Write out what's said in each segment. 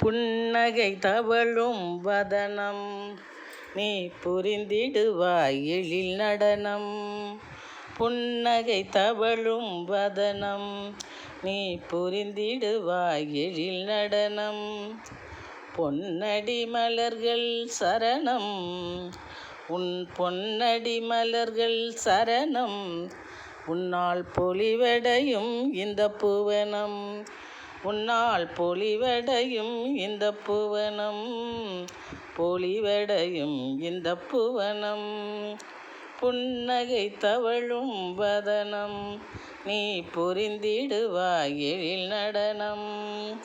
புன்னகை தவழும் வதனம். நீ புரிந்திடுவாய் எழில் நடனம். புன்னகை தவழும் வதனம். நீ புரிந்திடுவாய் எழில் நடனம். பொன்னடி மலர்கள் சரணம். உன் பொன்னடி மலர்கள் சரணம். உன்னால் பொலிவடையும் இந்த பூவனம். உன்னால் பொலிவடையும் இந்த புவனம் பொலிவடையும் இந்த புவனம். புன்னகை தவழும் வதனம் நீ புரிந்திடுவாய் எழில் நடனம்.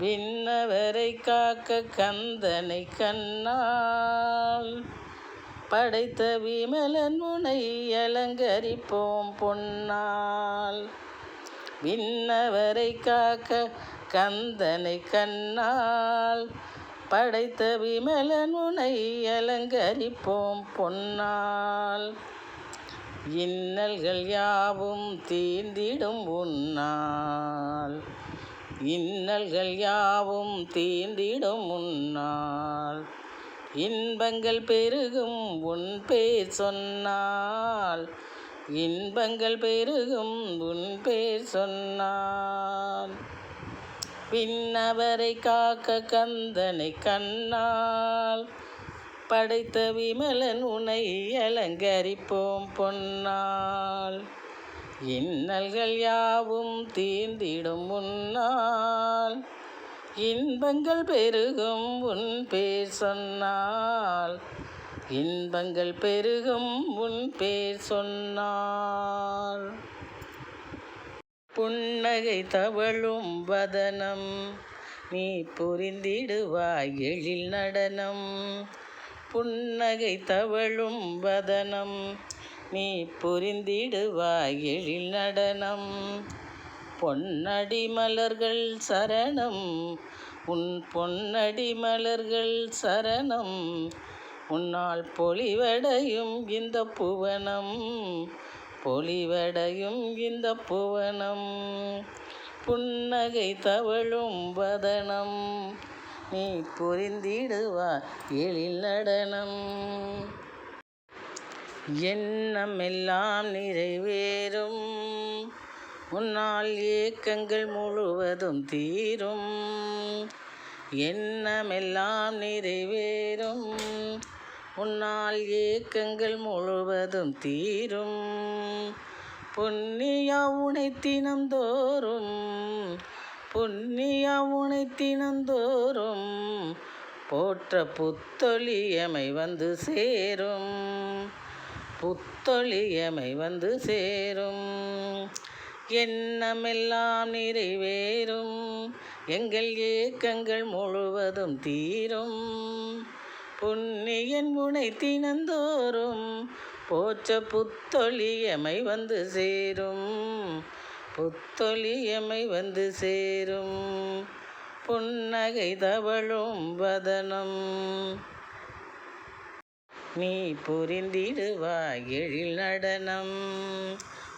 விண்ணவரை காக்க கந்தனை கண்ணால் படைத்த விமலன் முனை அலங்கரிப்போம் பொன்னால். விண்ணவரை காக்க கந்தனை கண்ணால் படைத்த விமல முனை அலங்கரிப்போம் பொன்னால் இன்னல்கள் யாவும் தீர்ந்திடும் உன்னால் இன்னல்கள் யாவும் தீர்ந்திடும் உன்னால் இன்பங்கள் பெருகும் உன் பேர் சொன்னால் இன்பங்கள் பெருகும் உன் பேர் சொன்னால் பின்னவரை காக்க கந்தனை கண்ணால் படைத்த விமலன் உனை அலங்கரிப்போம் பொன்னால் இன்னல்கள் யாவும் தீர்ந்திடும் முன்னால் இன்பங்கள் பெருகும் உன் பேர் சொன்னால் இன்பங்கள் பெருகும் உன் பேர் சொன்னார். புன்னகை தவழும் வதனம் நீ புரிந்திடுவாய் எழில் நடனம். புன்னகை தவழும் வதனம் நீ புரிந்திடுவாய் எழில் நடனம். பொன்னடி மலர்கள் சரணம் உன் பொன்னடி மலர்கள் சரணம் உன்னால் பொலிவடையும் இந்த புவனம் பொலிவடையும் இந்த புவனம். புன்னகை தவழும் வதனம் நீ புரிந்திடுவா எழில் நடனம். எண்ணம் எல்லாம் நிறைவேறும் உன்னால் ஏக்கங்கள் முழுவதும் தீரும். எண்ணமெல்லாம் நிறைவேறும் உன்னால் ஏக்கங்கள் முழுவதும் தீரும். பொன்னியா உனை தினந்தோறும் பொன்னியா உனை தினந்தோறும் போற்ற புத்தொழியமை வந்து சேரும். புத்தொழியமை வந்து சேரும். எண்ணமெல்லாம் நிறைவேறும். எங்கள் ஏக்கங்கள் முழுவதும் தீரும். புண்ணியன் முனை தினந்தோறும் போச்ச புத்தொழியமை வந்து சேரும். புத்தொழியமை வந்து சேரும். புன்னகை தவழும் வதனம். நீ புரிந்திடுவாய் எழில் நடனம்.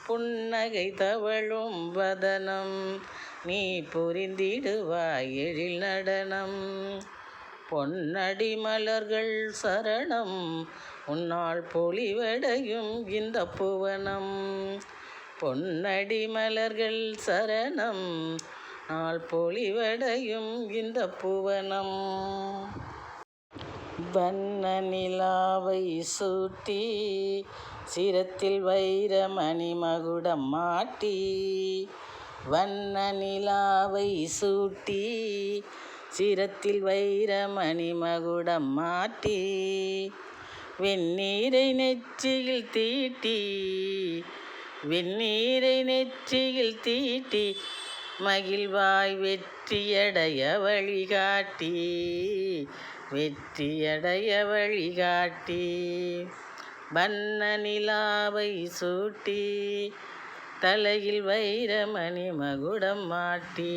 புன்னகை தவழும் வதனம். நீ புரிந்திடுவாய் எழில் நடனம். பொன்னடி மலர்கள் சரணம். உன்னால் பொலிவடையும் இந்த புவனம். பொன்னடி மலர்கள் சரணம். நாள் பொலிவடையும் இந்த புவனம். வண்ண நிலாவை சூட்டி சிரத்தில் வைரமணி மகுடம் மாட்டி. வண்ண நிலாவை சூட்டி சிரத்தில் வைரமணி மகுடம் மாட்டி வெந்நீரை நெற்றியில் தீட்டி வெந்நீரை நெற்றியில் தீட்டி மகிழ்வாய் வெற்றியடைய வழிகாட்டி வெற்றியடைய வழிகாட்டி வண்ண நிலாவை சூட்டி தலையில் வைரமணி மகுடம் மாட்டி.